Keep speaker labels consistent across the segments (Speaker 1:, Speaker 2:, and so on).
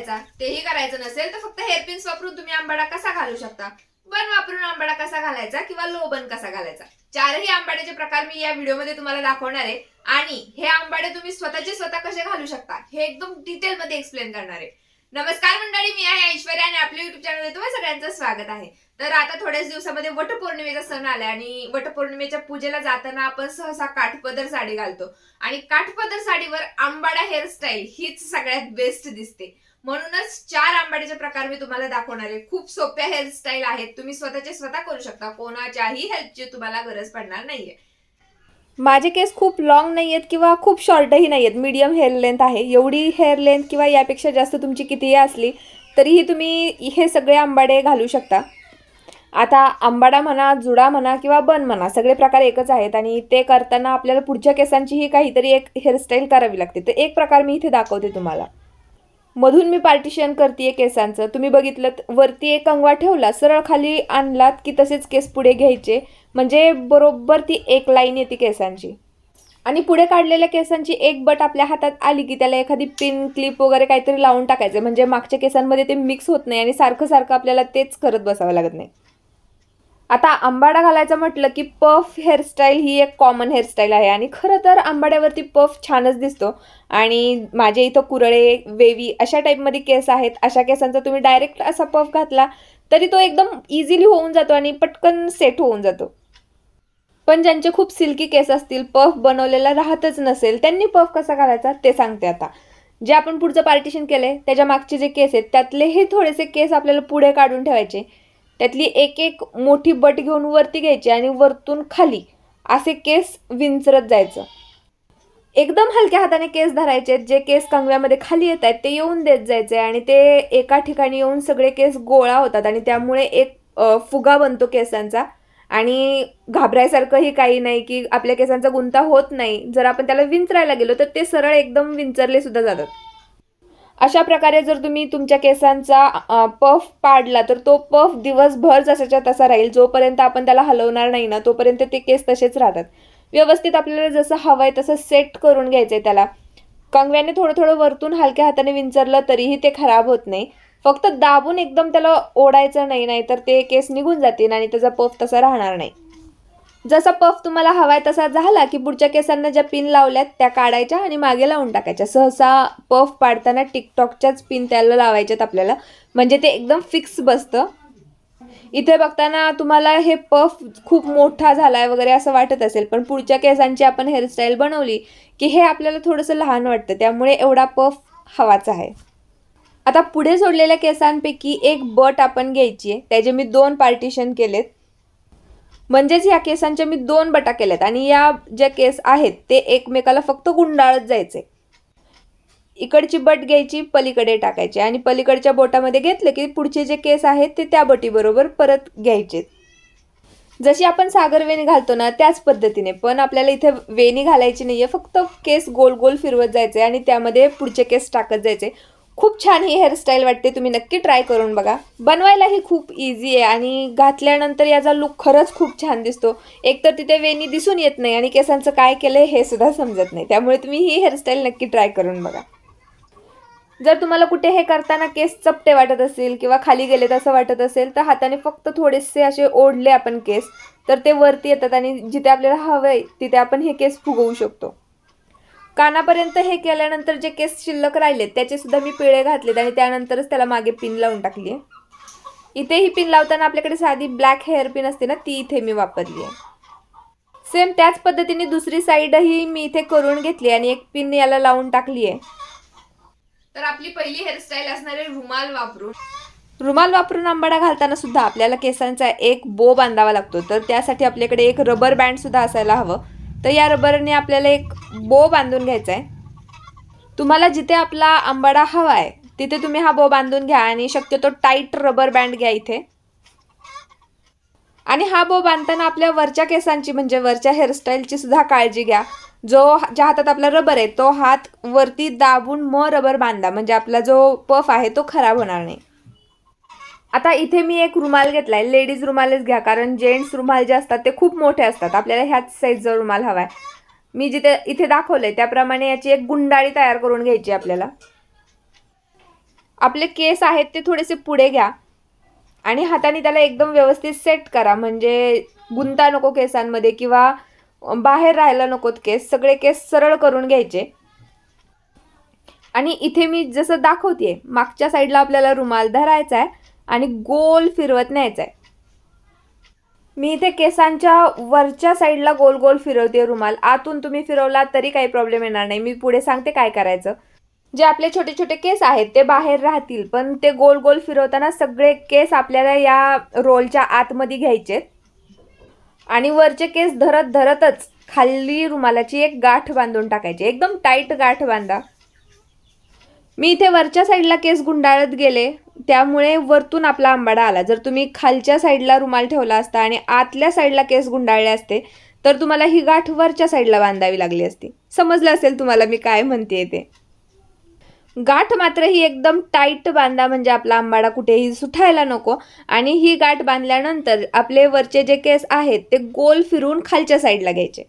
Speaker 1: करायचा? तेही करायचं नसेल तर फक्त हेअरपिन्स वापरून तुम्ही आंबाडा कसा घालू शकता? बन वापरून आंबाडा कसा घालायचा किंवा लो बन कसा घालायचा? चारही आंबाड्याचे प्रकार मी या व्हिडिओमध्ये तुम्हाला दाखवणार आहे. आणि हे आंबाडे तुम्ही स्वतःचे स्वतः कसे घालू शकता हे एकदम डिटेल मध्ये एक्सप्लेन करणार आहे. नमस्कार मंडळी मी आहे ऐश्वर्या आणि आपल्या युट्यूब चॅनलमध्ये तुम्हाला सगळ्यांचं स्वागत आहे. तर आता थोड्याच दिवसामध्ये वटपौर्णिमेचा सण आला आणि वटपौर्णिमेच्या पूजेला जाताना आपण सहसा काठपदर साडी घालतो. आणि काठपदर साडीवर आंबाडा हेअरस्टाईल हीच सगळ्यात बेस्ट दिसते. म्हणूनच चार आंबाड्याचे प्रकार मी तुम्हाला दाखवणार आहे. खूप सोप्या हेअरस्टाईल आहेत. तुम्ही स्वतःचे स्वतः करू शकता. कोणाच्याही हेल्पची तुम्हाला गरज पडणार नाहीये.
Speaker 2: माझे केस खूप लॉंग नाही आहेत किंवा खूप शॉर्टही नाही आहेत मीडियम हेअर लेंथ आहे. एवढी हेअर लेंथ किंवा यापेक्षा जास्त तुमची कितीही असली तरीही तुम्ही हे सगळे आंबाडे घालू शकता. आता आंबाडा म्हणा जुडा म्हणा किंवा बन म्हणा सगळे प्रकार एकच आहेत आणि ते करताना आपल्याला पुढच्या केसांचीही काहीतरी एक हेअरस्टाईल करावी लागते. तर एक प्रकार मी इथे दाखवते तुम्हाला. मधून मी पार्टिशन करते केसांचं. तुम्ही बघितलं वरती एक कंगवा ठेवला सरळ खाली आणलात की तसेच केस पुढे घ्यायचे. म्हणजे बरोबर ती एक लाईन येते केसांची. आणि पुढे काढलेल्या केसांची एक बट आपल्या हातात आली की त्याला एखादी पिन क्लिप वगैरे काहीतरी लावून टाकायचं. म्हणजे मागच्या केसांमध्ये ते मिक्स होत नाही आणि सारखं सारखं आपल्याला तेच करत बसावं लागत नाही. आता आंबाडा घालायचं म्हटलं की पफ हेअरस्टाईल ही एक कॉमन हेअरस्टाईल आहे. आणि खरं तर आंबाड्यावरती पफ छानच दिसतो. आणि माझ्या इथं कुरळे वेवी अशा टाईपमध्ये केस आहेत. अशा केसांचा तुम्ही डायरेक्ट असा पफ घातला तरी तो एकदम इझिली होऊन जातो आणि पटकन सेट होऊन जातो. पण ज्यांचे खूप सिल्की केस असतील पफ बनवलेला राहतच नसेल त्यांनी पफ कसा घालायचा ते सांगते आता. जे आपण पुढचं पार्टिशन केलंय त्याच्या मागचे जे केस आहेत त्यातले हे थोडेसे केस आपल्याला पुढे काढून ठेवायचे. त्यातली एक एक मोठी बट घेऊन वरती घ्यायची आणि वरतून खाली असे केस विंचरत जायचं. एकदम हलक्या हाताने केस धरायचे जे केस कंगव्यामध्ये खाली येत आहेत ते येऊन देत जायचे आणि ते एका ठिकाणी येऊन सगळे केस गोळा होतात आणि त्यामुळे एक फुगा बनतो केसांचा आणि घाबरायसारखंही काही नाही की आपल्या केसांचा गुंता होत नाही. जर आपण त्याला विंचरायला गेलो तर ते सरळ एकदम विंचरले सुद्धा जातात. अशा प्रकारे जर तुम्ही तुमच्या केसांचा पफ पाडला तर तो पफ दिवसभर जसाच्या तसा राहील. जोपर्यंत आपण त्याला हलवणार नाही ना तोपर्यंत ते केस तसेच राहतात. व्यवस्थित आपल्याला जसं हवं आहे तसं सेट करून घ्यायचं आहे त्याला. कंगव्याने थोडं थोडं वरतून हलक्या हाताने विंचरलं तरीही ते खराब होत नाही. फक्त दाबून एकदम त्याला ओढायचं नाही नाही तर ते केस निघून जातील आणि त्याचा पफ तसा राहणार नाही. जसा पफ तुम्हाला हवाय तसा झाला की पुढच्या केसांना ज्या पिन लावल्यात त्या काढायच्या आणि मागे लावून टाकायच्या. सहसा पफ पाडताना टिकटॉकच्याच पिन त्याला लावायच्यात आपल्याला. म्हणजे ते एकदम फिक्स बसतं. इथे बघताना तुम्हाला हे पफ खूप मोठा झाला आहे वगैरे असं वाटत असेल पण पुढच्या केसांची आपण हेअरस्टाईल बनवली की हे आपल्याला थोडंसं लहान वाटतं. त्यामुळे एवढा पफ हवाच आहे. आता पुढे सोडलेल्या केसांपैकी एक बट आपण घ्यायची आहे त्याचे मी दोन पार्टिशन केलेत. म्हणजेच या केसांच्या मी दोन बटा केल्यात आणि या ज्या केस आहेत ते एकमेकाला फक्त गुंडाळत जायचे. इकडची बट घ्यायची पलीकडे टाकायची आणि पलीकडच्या बोटामध्ये घेतलं की पुढचे जे केस आहेत ते त्या बटीबरोबर परत घ्यायचे. जशी आपण सागर वेणी घालतो ना त्याच पद्धतीने. पण आपल्याला इथे वेणी घालायची नाहीये फक्त केस गोल गोल फिरवत जायचे आणि त्यामध्ये पुढचे केस टाकत जायचे. खूप छान ही हेअरस्टाईल वाटते तुम्ही नक्की ट्राय करून बघा. बनवायलाही खूप इझी आहे आणि घातल्यानंतर याचा लुक खरंच खूप छान दिसतो. एकतर तिथे वेणी दिसून येत नाही आणि केसांचं काय केलंय हे सुद्धा समजत नाही. त्यामुळे तुम्ही ही हेअरस्टाईल नक्की ट्राय करून बघा. जर तुम्हाला कुठे हे करताना केस चपटे वाटत असेल किंवा खाली गेलेत असं वाटत असेल तर हाताने फक्त थोडेसे असे ओढले आपण केस तर ते वरती येतात आणि जिथे आपल्याला हवं आहे तिथे आपण हे केस फुगवू शकतो. कानापर्यंत हे केल्यानंतर जे केस शिल्लक राहिलेत त्याचे सुद्धा मी पिळे घातलेत आणि त्यानंतरच त्याला मागे पिन लावून टाकली आहे इथे ही पिन लावताना आपल्याकडे साधी ब्लॅक हेअर पिन असते ना ती इथे मी वापरली आहे सेम त्याच पद्धतीने दुसरी साईडही मी इथे करून घेतली आणि एक पिन याला लावून टाकली आहे
Speaker 1: तर आपली पहिली हेअरस्टाईल असणार रुमाल वापरून.
Speaker 2: रुमाल वापरून आंबाडा घालताना सुद्धा आपल्याला केसांचा एक बो बांधावा लागतो. तर त्यासाठी आपल्याकडे एक रबर बँड सुद्धा असायला हवं. तर या रबरने आपल्याला एक बो बांधून घ्यायचा आहे. तुम्हाला जिथे आपला आंबाडा हवा आहे तिथे तुम्ही हा बो बांधून घ्या आणि शक्यतो टाईट रबर बँड घ्या इथे. आणि हा बो बांधताना आपल्या वरच्या केसांची म्हणजे वरच्या हेअरस्टाईलची सुद्धा काळजी घ्या. जो ज्या हातात आपला रबर आहे तो हात वरती दाबून म रबर बांधा. म्हणजे आपला जो पफ आहे तो खराब होणार नाही. आता इथे मी एक रुमाल घेतलाय. लेडीज रुमालच घ्या कारण जेंट्स रुमाल जे असतात ते खूप मोठे असतात. आपल्याला ह्याच साईजचा रुमाल हवाय. मी जिथे इथे दाखवलंय त्याप्रमाणे याची एक गुंडाळी तयार करून घ्यायची आपल्याला. आपले केस आहेत ते थोडेसे पुढे घ्या. आणि हाताने त्याला एकदम व्यवस्थित सेट करा. म्हणजे गुंता नको केसांमध्ये किंवा बाहेर राहायला नकोत केस. सगळे केस सरळ करून घ्यायचे. आणि इथे मी जसं दाखवते मागच्या साईडला आपल्याला रुमाल धरायचा आहे आणि गोल फिरवत न्यायचा आहे मी इथे केसांच्या वरच्या साईडला गोल गोल फिरवते रुमाल. आतून तुम्ही फिरवला तरी काही प्रॉब्लेम येणार नाही. मी पुढे सांगते काय करायचं. जे आपले छोटे छोटे केस आहेत ते बाहेर राहतील पण ते गोल गोल फिरवताना सगळे केस आपल्याला या रोलच्या आतमध्ये घ्यायचेत. आणि वरचे केस धरत धरतच खाली रुमालाची एक गाठ बांधून टाकायची. एकदम टाईट गाठ बांधा. मी इथे वरच्या साईडला केस गुंडाळत गेले. त्यामुळे वरतून आपला आंबाडा आला. जर तुम्ही खालच्या साईडला रुमाल ठेवला असता आणि आतल्या साईडला केस गुंडाळले असते तर तुम्हाला ही गाठ वरच्या साईडला बांधावी लागली असती. समजलं असेल तुम्हाला मी काय म्हणते ते. गाठ मात्र ही एकदम टाईट बांधा म्हणजे आपला आंबाडा कुठेही सुटायला नको. आणि ही गाठ बांधल्यानंतर आपले वरचे जे केस आहेत ते गोल फिरून खालच्या साईडला घ्यायचे.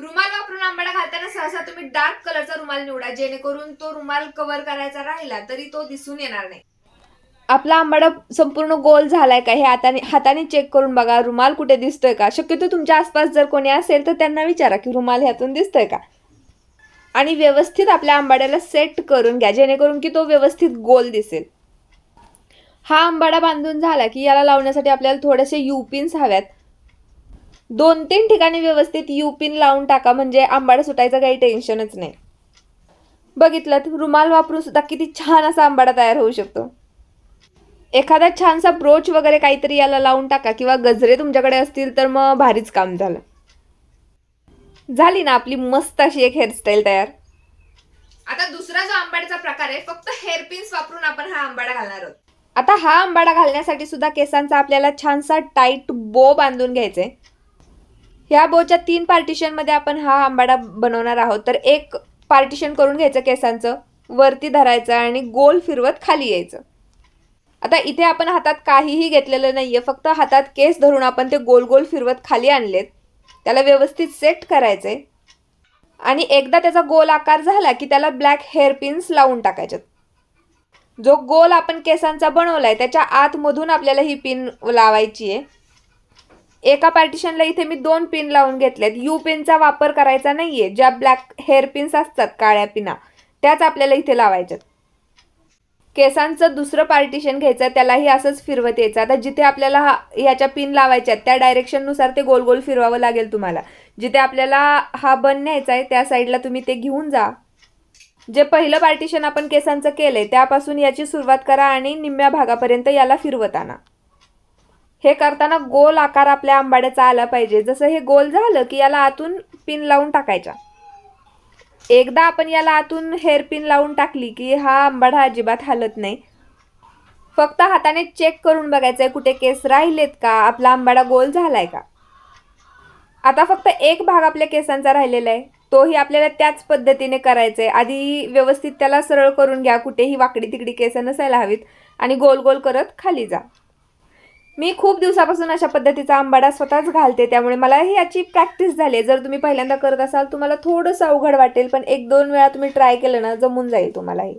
Speaker 1: रुमाल वापरून आंबाडा घालताना सहसा तुम्ही डार्क कलरचा रुमाल निवडा जेणेकरून तो रुमाल कव्हर करायचा राहिला तरी तो दिसून येणार नाही.
Speaker 2: आपला आंबाडा संपूर्ण गोल झालाय का हे हाताने हाताने चेक करून बघा रुमाल कुठे दिसतोय का? शक्यतो तुमच्या आसपास जर कोणी असेल तर त्यांना विचारा की रुमाल ह्यातून दिसतोय का? आणि व्यवस्थित आपल्या आंबाड्याला सेट करून घ्या जेणेकरून की तो व्यवस्थित गोल दिसेल. हा आंबाडा बांधून झाला की याला लावण्यासाठी आपल्याला थोडेसे यू पिन्स हव्यात. दोन तीन ठिकाणी व्यवस्थित यू पिन लावून टाका म्हणजे आंबाडा सुटायचं काही टेन्शनच नाही. बघितलं रुमाल वापरून सुद्धा किती छान असा आंबाडा तयार होऊ शकतो. एखादा छानसा ब्रोच वगैरे काहीतरी याला लावून टाका किंवा गजरे तुमच्याकडे असतील तर मग भारीच काम झालं. झाली ना आपली मस्त अशी एक हेअरस्टाईल तयार.
Speaker 1: आता दुसरा जो आंबाड्याचा प्रकार आहे फक्त हेअरपिन्स वापरून आपण हा आंबाडा घालणार आहोत.
Speaker 2: आता हा आंबाडा घालण्यासाठी सुद्धा केसांचा आपल्याला छानसा टाईट बो बांधून घ्यायचा आहे ह्या बोच्या तीन पार्टिशनमध्ये आपण हा आंबाडा बनवणार आहोत. तर एक पार्टिशन करून घ्यायचं केसांचं वरती धरायचं आणि गोल फिरवत खाली यायचं. आता इथे आपण हातात काहीही घेतलेलं नाही आहे फक्त हातात केस धरून आपण ते गोल गोल फिरवत खाली आणलेत. त्याला व्यवस्थित सेट करायचे आणि एकदा त्याचा गोल आकार झाला की त्याला ब्लॅक हेअर पिन्स लावून टाकायच्यात. जो गोल आपण केसांचा बनवलाय त्याच्या आतमधून आपल्याला ही पिन लावायची आहे एका पार्टिशनला इथे मी दोन पिन लावून घेतल्यात यू पिनचा वापर करायचा नाहीये. ज्या ब्लॅक हेअर पिन्स असतात काळ्या पिना त्याच आपल्याला इथे लावायच्यात. केसांचं दुसरं पार्टिशन घ्यायचं त्यालाही असंच फिरवत यायचं. आता जिथे आपल्याला हा ह्याच्या पिन लावायच्या त्या डायरेक्शननुसार ते गोल गोल फिरवावं लागेल तुम्हाला. जिथे आपल्याला हा बन न्यायचा आहे त्या साईडला तुम्ही ते घेऊन जा. जे पहिलं पार्टिशन आपण केसांचं केलंय त्यापासून याची सुरुवात करा आणि निम्म्या भागापर्यंत याला फिरवत आणा हे करताना गोल आकार आपल्या आंबाड्याचा आला पाहिजे. जसं हे गोल झालं की याला आतून पिन लावून टाकायच्या एकदा आपण याला आतून हेअर पिन लावून टाकली की हा आंबाडा अजिबात हालत नाही. फक्त हाताने चेक करून बघायचं आहे कुठे केस राहिलेत का? आपला आंबाडा गोल झालाय का? आता फक्त एक भाग आपल्या केसांचा राहिलेला आहे. तोही आपल्याला त्याच पद्धतीने करायचा आहे आधी व्यवस्थित त्याला सरळ करून घ्या. कुठेही वाकडी तिकडी केस नसायला हवीत. आणि गोल गोल करत खाली जा. मी खूप दिवसापासून अशा पद्धतीचा आंबाडा स्वतःच घालते त्यामुळे मलाही याची प्रॅक्टिस झाली आहे. जर तुम्ही पहिल्यांदा करत असाल तुम्हाला थोडंसं अवघड वाटेल पण एक दोन वेळा तुम्ही ट्राय केलं ना जमून जाईल तुम्हालाही.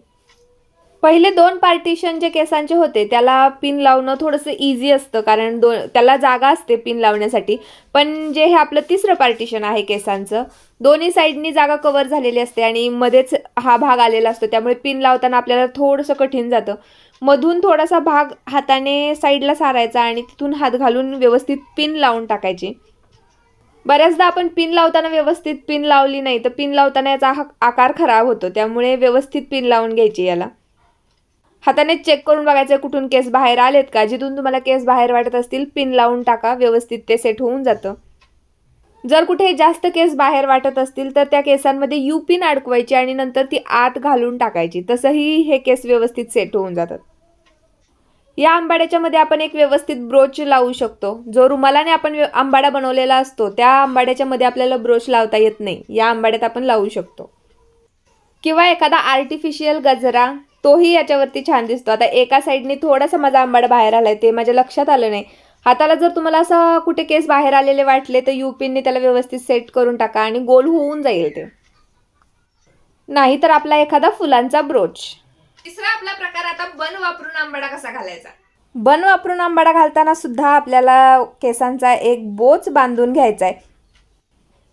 Speaker 2: पहिले दोन पार्टिशन जे केसांचे होते त्याला पिन लावणं थोडंसं इझी असतं कारण दो त्याला जागा असते पिन लावण्यासाठी. पण जे हे आपलं तिसरं पार्टिशन आहे केसांचं दोन्ही साईडनी जागा कवर झालेली असते आणि मध्येच हा भाग आलेला असतो त्यामुळे पिन लावताना आपल्याला थोडंसं कठीण जातं. मधून थोडासा भाग हाताने साईडला सारायचा आणि तिथून हात घालून व्यवस्थित पिन लावून टाकायची. बऱ्याचदा आपण पिन लावताना व्यवस्थित पिन लावली नाही तर पिन लावताना याचा हा आकार खराब होतो त्यामुळे व्यवस्थित पिन लावून घ्यायची याला. हाताने चेक करून बघायचं कुठून केस बाहेर आलेत का जिथून तुम्हाला केस बाहेर वाटत असतील पिन लावून टाका व्यवस्थित ते सेट होऊन जातं. जर कुठे जास्त केस बाहेर वाटत असतील तर त्या केसांमध्ये यू पिन अडकवायची आणि नंतर ती आत घालून टाकायची. तसंही हे केस व्यवस्थित सेट होऊन जातात. या आंबाड्याच्या मध्ये आपण एक व्यवस्थित ब्रोच लावू शकतो. जो रुमालाने आपण आंबाडा बनवलेला असतो त्या आंबाड्याच्या मध्ये आपल्याला ब्रोच लावता येत नाही. या आंबाड्यात आपण लावू शकतो. किंवा एखादा आर्टिफिशियल गजरा तोही याच्यावरती छान दिसतो. आता एका साईडने थोडासा माझा आंबाडा बाहेर आलाय ते माझ्या लक्षात आलं नाही. हाताला जर तुम्हाला असं कुठे केस बाहेर आलेले वाटले तर युपीनने त्याला व्यवस्थित सेट करून टाका आणि गोल होऊन जाईल ते. नाही तर आपला एखादा फुलांचा ब्रोच.
Speaker 1: आपला प्रकार आता बन वापरून आंबाडा कसा घालायचा?
Speaker 2: बन वापरून आंबाडा घालताना सुद्धा आपल्याला केसांचा एक बोच बांधून घ्यायचा आहे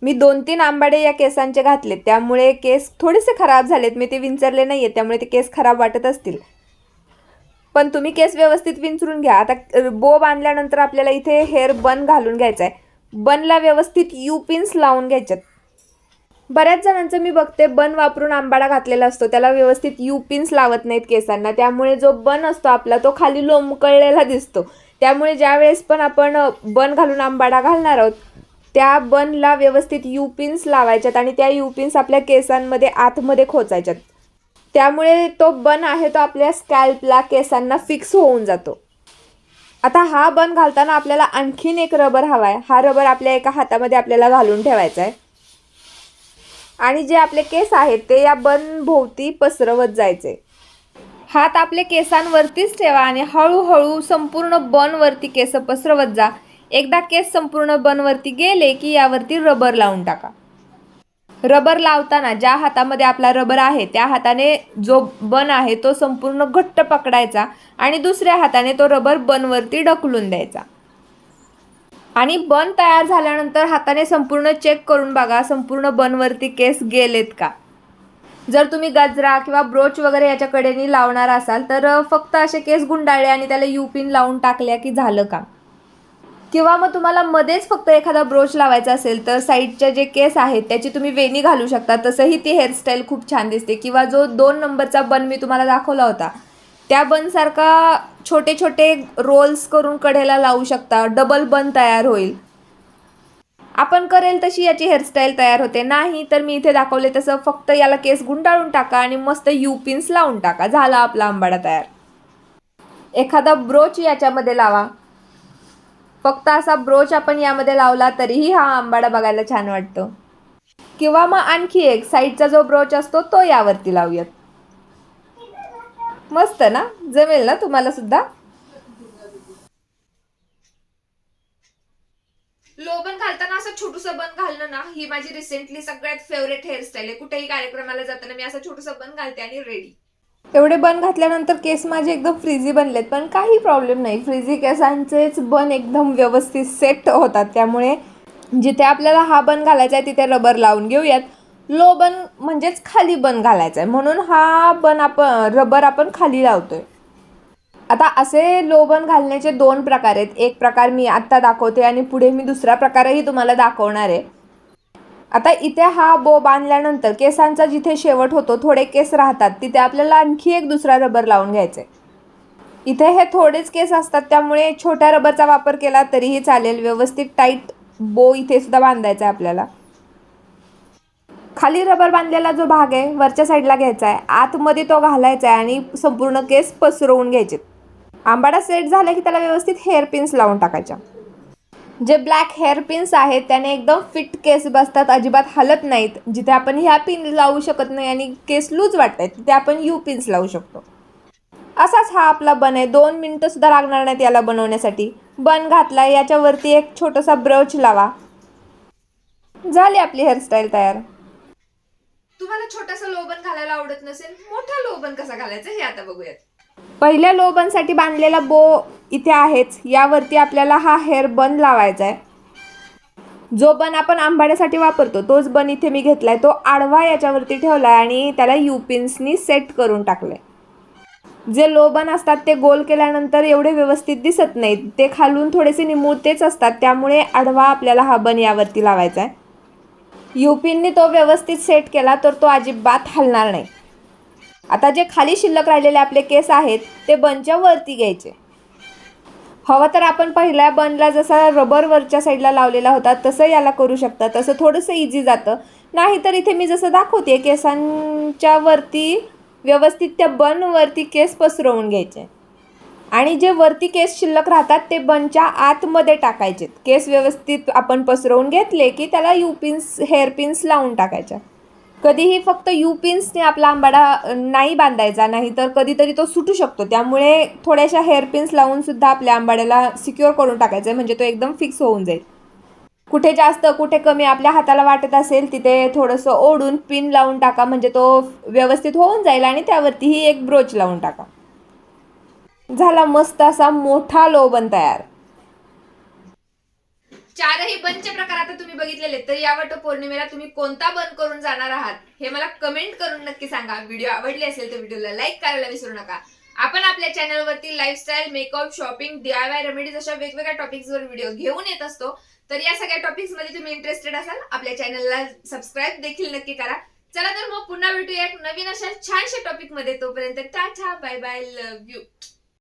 Speaker 2: मी दोन तीन आंबाडे या केसांचे घातले त्यामुळे केस थोडेसे खराब झालेत. मी ते विंचरले नाही आहेत त्यामुळे ते केस खराब वाटत असतील. पण तुम्ही केस व्यवस्थित विंचरून घ्या. आता बो बांधल्यानंतर आपल्याला इथे हेअर बन घालून घ्यायचा आहे बनला व्यवस्थित यू पिन्स लावून घ्यायच्यात. बऱ्याच जणांचं मी बघते बन वापरून आंबाडा घातलेला असतो. त्याला व्यवस्थित यू पिन्स लावत नाहीत केसांना. त्यामुळे जो बन असतो आपला तो खाली लोंबकळलेला दिसतो. त्यामुळे ज्यावेळेस पण आपण बन घालून आंबाडा घालणार आहोत त्या बनला व्यवस्थित यू पिन्स लावायच्यात आणि त्या यू पिन्स आपल्या केसांमध्ये आतमध्ये खोचायच्यात. त्यामुळे तो बन आहे तो आपल्या स्कॅल्पला केसांना फिक्स होऊन जातो. आता हा बन घालताना आपल्याला आणखीन एक रबर हवा आहे हा रबर आपल्या एका हातामध्ये आपल्याला घालून ठेवायचा आहे आणि जे आपले केस आहेत ते या बन भोवती पसरवत जायचे. हात आपले केसांवरतीच ठेवा आणि हळूहळू संपूर्ण बनवरती केस पसरवत जा. एकदा केस संपूर्ण बनवरती गेले की यावरती रबर लावून टाका. रबर लावताना ज्या हातामध्ये आपला रबर आहे त्या हाताने जो बन आहे तो संपूर्ण घट्ट पकडायचा आणि दुसऱ्या हाताने तो रबर बनवरती ढकलून द्यायचा. आणि बन तयार झाल्यानंतर हाताने संपूर्ण चेक करून बघा संपूर्ण बनवरती केस गेलेत का? जर तुम्ही गजरा किंवा ब्रोच वगैरे याच्या कडेने लावणार असाल तर फक्त असे केस गुंडाळले आणि त्याला युपिन लावून टाकल्या की झालं का? किंवा मग तुम्हाला मध्येच फक्त एखादा ब्रोच लावायचा असेल तर साईडचे जे केस आहेत त्याची तुम्ही वेणी घालू शकता. तसंही ती हेअरस्टाईल खूप छान दिसते. किंवा जो दोन नंबरचा बन मी तुम्हाला दाखवला होता त्या बनसारखा छोटे छोटे रोल्स करून कडेला लावू शकता. डबल बन तयार होईल. आपण करेल तशी याची हेअरस्टाईल तयार होते. नाही तर मी इथे दाखवले तसं फक्त याला केस गुंडाळून टाका आणि मस्त यू पिन्स लावून टाका. झाला आपला आंबाडा तयार. एखादा ब्रोच याच्यामध्ये लावा. फक्त असा ब्रोच आपण यामध्ये लावला तरीही हा आंबाडा बघायला छान वाटतो. किंवा मग आणखी एक साईडचा जो ब्रोच असतो तो यावरती लावूयात. मस्त ना? जमेल ना तुम्हाला सुद्धा?
Speaker 1: लोबन घालताना असं छोटूसं बन घालणं ना ही माझी रिसेंटली सगळ्यात फेवरेट हेअरस्टाईल आहे. कुठेही कार्यक्रमाला जाताना मी असं छोटूसं बन घालते आणि रेडी
Speaker 2: एवढे बन घातल्यानंतर केस माझे एकदम फ्रीझी बनलेत पण काही प्रॉब्लेम नाही. फ्रीझी केसांचेच बन एकदम व्यवस्थित सेट होतात. त्यामुळे जिथे आपल्याला हा बन घालायचा आहे तिथे रबर लावून घेऊयात. लो बन म्हणजेच खाली बन घालायचा आहे म्हणून हा बन आपण रबर आपण खाली लावतोय. आता असे लोबन घालण्याचे दोन प्रकार आहेत. एक प्रकार मी आत्ता दाखवते आणि पुढे मी दुसरा प्रकारही तुम्हाला दाखवणार आहे. आता इथे हा बो बांधल्यानंतर केसांचा जिथे शेवट होतो थोडे केस राहतात. तिथे आपल्याला आणखी एक दुसरा रबर लावून घ्यायचा आहे इथे हे थोडेच केस असतात. त्यामुळे छोट्या रबरचा वापर केला तरीही चालेल. व्यवस्थित टाईट बो इथे सुद्धा बांधायचा आहे आपल्याला. खाली रबर बांधलेला जो भाग आहे वरच्या साईडला घ्यायचा आहे. आतमध्ये तो घालायचा आहे आणि संपूर्ण केस पसरवून घ्यायचे. आंबाडा सेट झाला की त्याला व्यवस्थित हेअर पिन्स लावून टाकायच्या. जे ब्लॅक हेअर पिन्स आहेत त्याने एकदम फिट केस बसतात अजिबात हलत नाहीत. जिथे आपण ह्या पिन लावू शकत नाही आणि केस लूज वाटत आहेत तिथे आपण यू पिन्स लावू शकतो. असाच हा आपला बन आहे. दोन मिनटं सुद्धा लागणार नाहीत याला बनवण्यासाठी. बन घातला याच्यावरती एक छोटासा ब्रच लावा. झाली आपली हेअरस्टाईल तयार.
Speaker 1: तुम्हाला छोटासा लोबन घालायला आवडत नसेल मोठा लोबन कसा घालायचा हे आता बघूयात.
Speaker 2: पहिल्या लोबनसाठी बांधलेला बो इथे आहेच यावरती आपल्याला हा हेअर बन लावायचा आहे जो बन आपण आंबाड्यासाठी वापरतो तोच बन इथे मी घेतलाय तो आडवा याच्यावरती ठेवलाय आणि त्याला युपिन्सनी सेट करून टाकलंय. जे लोबन असतात ते गोल केल्यानंतर एवढे व्यवस्थित दिसत नाहीत ते खालून थोडेसे निमुळतेच असतात त्यामुळे आडवा आपल्याला हा बन यावरती लावायचा आहे युपींनी तो व्यवस्थित सेट केला तर तो अजिबात हलणार नाही. आता जे खाली शिल्लक राहिलेले आपले केस आहेत ते बनच्या वरती घ्यायचे. हवं तर आपण पहिल्या बनला जसा रबर वरच्या साईडला लावलेला होता तसं याला करू शकता. तसं थोडंसं इझी जातं. नाहीतर इथे मी जसं दाखवते केसांच्या वरती व्यवस्थित त्या बनवरती केस पसरवून घ्यायचे. आणि जे वरती केस शिल्लक राहतात ते बनच्या आतमध्ये टाकायचे केस व्यवस्थित आपण पसरवून घेतले की त्याला यू पिन्स हेअर पिन्स लावून टाकायच्या. कधीही फक्त यू पिन्सने आपला आंबाडा नाही बांधायचा नाही तर कधीतरी तो सुटू शकतो. त्यामुळे थोड्याशा हेअर पिन्स लावून सुद्धा आपल्या आंबाड्याला सिक्युअर करून टाकायचं आहे म्हणजे तो एकदम फिक्स होऊन जाईल. कुठे जास्त कुठे कमी आपल्या हाताला वाटत असेल तिथे थोडंसं ओढून पिन लावून टाका म्हणजे तो व्यवस्थित होऊन जाईल आणि त्यावरतीही एक ब्रोच लावून टाका. झाला मस्त असा मोठा लोबन तयार.
Speaker 1: चारही बनचे प्रकार आता तुम्ही बघितलेले तर या वट पौर्णिमेला तुम्ही कोणता बन करून जाणार आहात हे मला कमेंट करून नक्की सांगा. व्हिडिओ आवडली असेल तर व्हिडिओला लाईक करायला विसरू नका. आपण आपल्या चॅनलवरती lifestyle makeup shopping DIY remedies अशा वेगवेगळ्या टॉपिक्सवर व्हिडिओ घेऊन येत असतो. तर या सगळ्या टॉपिक्समध्ये तुम्ही इंटरेस्टेड असाल आपल्या चॅनलला सबस्क्राईब देखील नक्की करा. चला तर मग पुन्हा भेटूया एक नवीन अशा छानशा टॉपिकमध्ये. तोपर्यंत tata bye bye love you